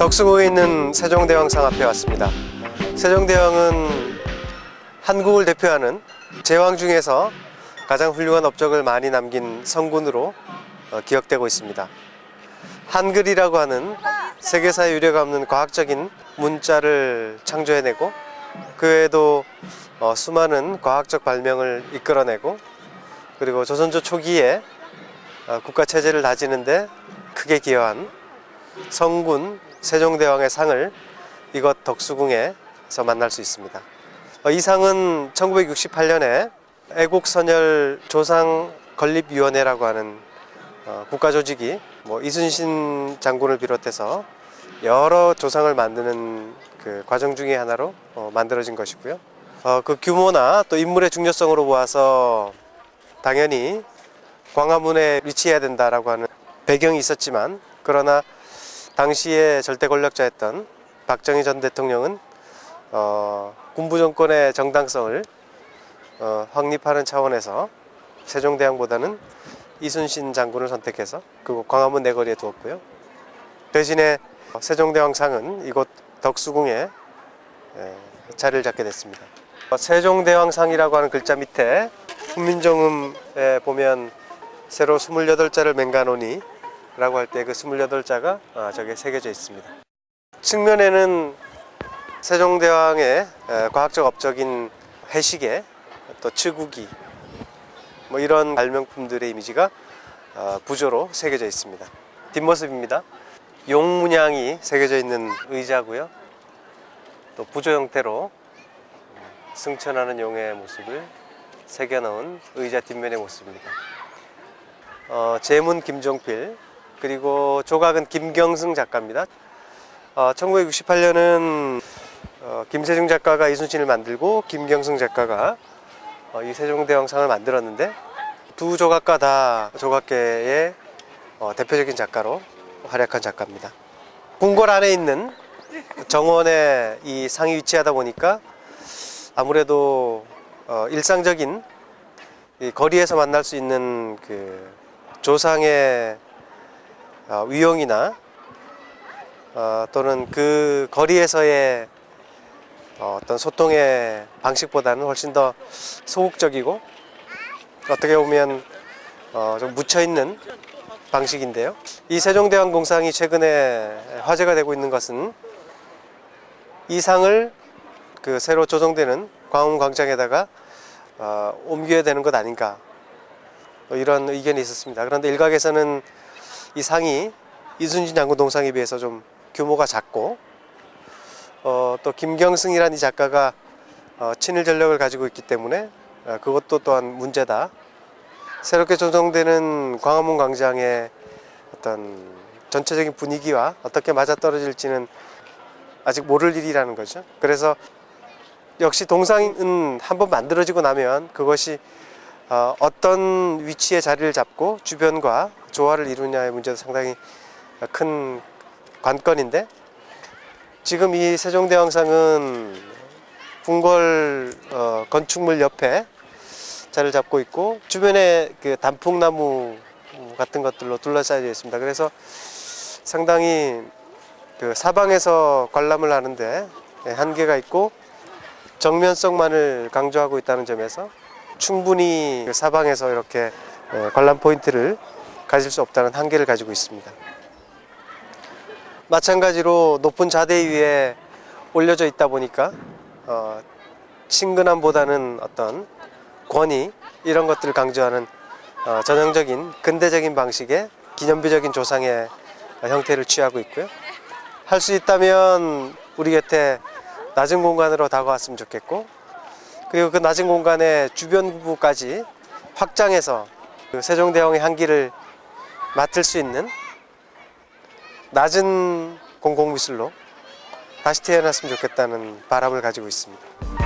덕수궁에 있는 세종대왕상 앞에 왔습니다. 세종대왕은 한국을 대표하는 제왕 중에서 가장 훌륭한 업적을 많이 남긴 성군으로 어, 기억되고 있습니다. 한글이라고 하는 세계사에 유례가 없는 과학적인 문자를 창조해내고 그 외에도 어, 수많은 과학적 발명을 이끌어내고 그리고 조선조 초기에 어, 국가 체제를 다지는데 크게 기여한 성군 세종대왕의 상을 이곳 덕수궁에서 만날 수 있습니다. 어, 이 상은 1968년에 애국선열 조상 건립위원회라고 하는 어, 국가 조직이 뭐 이순신 장군을 비롯해서 여러 조상을 만드는 그 과정 중의 하나로 어, 만들어진 것이고요. 어, 그 규모나 또 인물의 중요성으로 보아서 당연히 광화문에 위치해야 된다라고 하는 배경이 있었지만 그러나 당시에 절대 권력자였던 박정희 전 대통령은 어, 군부 정권의 정당성을 어, 확립하는 차원에서 세종대왕보다는 이순신 장군을 선택해서 그 광화문 내거리에 두었고요. 대신에 세종대왕상은 이곳 덕수궁에 에, 자리를 잡게 됐습니다. 어, 세종대왕상이라고 하는 글자 밑에 훈민정음에 보면 세로 28자를 맹가노니 라고 할 때 그 28자가 아, 저게 새겨져 있습니다. 측면에는 세종대왕의 에, 과학적 업적인 해시계, 또 치구기 뭐 이런 발명품들의 이미지가 어, 부조로 새겨져 있습니다. 뒷모습입니다. 용 문양이 새겨져 있는 의자고요. 또 부조 형태로 승천하는 용의 모습을 새겨 넣은 의자 뒷면의 모습입니다. 어, 제문 김종필 그리고 조각은 김경승 작가입니다. 어, 1968년은 어, 김세중 작가가 이순신을 만들고 김경승 작가가 어, 이 세종대왕상을 만들었는데 두 조각가 다 조각계의 어, 대표적인 작가로 활약한 작가입니다. 궁궐 안에 있는 정원에 이 상이 위치하다 보니까 아무래도 어, 일상적인 이 거리에서 만날 수 있는 그 조상의 어, 위용이나 어, 또는 그 거리에서의 어, 어떤 소통의 방식보다는 훨씬 더 소극적이고 어떻게 보면 어, 좀 묻혀 있는 방식인데요. 이 세종대왕 공상이 최근에 화제가 되고 있는 것은 이 상을 그 새로 조성되는 광화문 광장에다가 어, 옮겨야 되는 것 아닌가 뭐 이런 의견이 있었습니다. 그런데 일각에서는 이 상이 이순신 장군 동상에 비해서 좀 규모가 작고 어, 또 김경승이라는 이 작가가 어, 친일 전력을 가지고 있기 때문에 어, 그것도 또한 문제다. 새롭게 조성되는 광화문 광장의 어떤 전체적인 분위기와 어떻게 맞아떨어질지는 아직 모를 일이라는 거죠. 그래서 역시 동상은 한번 만들어지고 나면 그것이 어, 어떤 위치에 자리를 잡고 주변과 조화를 이루냐의 문제도 상당히 큰 관건인데 지금 이 세종대왕상은 궁궐 어, 건축물 옆에 자리를 잡고 있고 주변에 그 단풍나무 같은 것들로 둘러싸여 있습니다. 그래서 상당히 그 사방에서 관람을 하는데 한계가 있고 정면성만을 강조하고 있다는 점에서 충분히 그 사방에서 이렇게 에, 관람 포인트를 가질 수 없다는 한계를 가지고 있습니다. 마찬가지로 높은 자대 위에 올려져 있다 보니까 어, 친근함보다는 어떤 권위 이런 것들을 강조하는 어, 전형적인 근대적인 방식의 기념비적인 조상의 형태를 취하고 있고요. 할 수 있다면 우리 곁에 낮은 공간으로 다가왔으면 좋겠고 그리고 그 낮은 공간의 주변 부분까지 확장해서 그 세종대왕의 향기를 맡을 수 있는 낮은 공공미술로 다시 태어났으면 좋겠다는 바람을 가지고 있습니다.